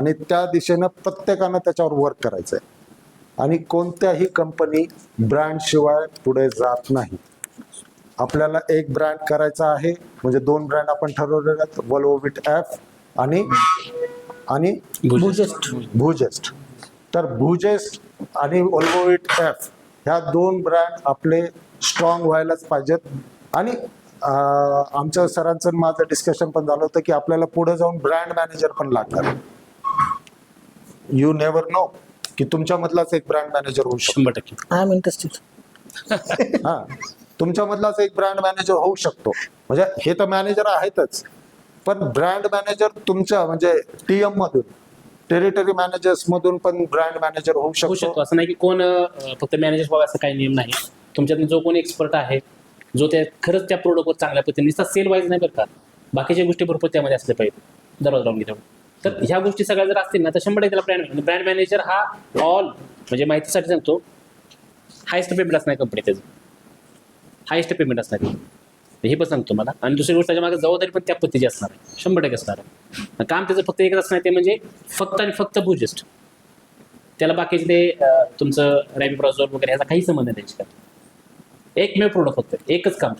आणि त्या दिशेनं प्रत्येकानं त्याच्यावर वर्क करायचं आहे आणि कोणत्याही कंपनी ब्रँड शिवाय पुढे जात नाही. आपल्याला एक ब्रँड करायचा आहे म्हणजे दोन ब्रँड आपण ठरवलेले आहेत वल्वोविट एफ आणि आणि भुजस्ट भुजेस्ट तर भुजेस्ट आणि ओल्वोविट एफ ह्या दोन ब्रँड आपले स्ट्रॉंग व्हायलाच पाहिजेत. आणि आमच्या सरांचं माझं डिस्कशन पण झालं होतं की आपल्याला पुढे जाऊन ब्रँड मॅनेजर पण लागणार. यू नेवर नो की तुमच्यामधलाच एक ब्रँड मॅनेजर होऊ शकतो. शंभर टक्के. आय एम इंटरेस्टेड हा. तुमच्यामधलाच एक ब्रँड मॅनेजर होऊ शकतो. म्हणजे हे तर मॅनेजर आहेतच. पण ब्रँड मॅनेजर तुमच्या म्हणजे टीएम मधून टेरिटरी मॅनेजर्स मधून पण ब्रँड मॅनेजर होऊ होऊ शकतो. शकतो. असं नाही की कोण अं, फक्त मॅनेजर व्हावा असं काही नियम नाही. तुमच्यातून जो कोणी एक्सपर्ट आहे जो त्या खरंच त्या प्रोडक्टवर चांगल्या पद्धतीने सेल वाईज नाही बरं का? बाकीच्या गोष्टी भरपूर त्यामध्ये असल्या पाहिजे दरवाजा लावून घेतो तर ह्या गोष्टी सगळ्या जर असतील ना तर शंभर टक्के त्याला ब्रँड ब्रँड मॅनेजर हा ऑल म्हणजे माहितीसाठी सांगतो हायस्ट पेमेंट असणार कंपनी त्याचं. हायस्ट पेमेंट असणार आहे. हे पण सांगतो मला. आणि दुसरी गोष्ट त्याच्यामागे जबाबदारी पण त्या पद्धतीची असणार आहे. शंभर टक्के असणार आहे. काम त्याचं फक्त एकच असणार ते म्हणजे फक्त आणि फक्त बुजेस्ट त्याला बाकीचे ते तुमचं रॅमी ब्राउझर वगैरे ह्याचा काही संबंध नाही त्याच्या एकमेव प्रोडक्ट फक्त एकच काम त्याचं.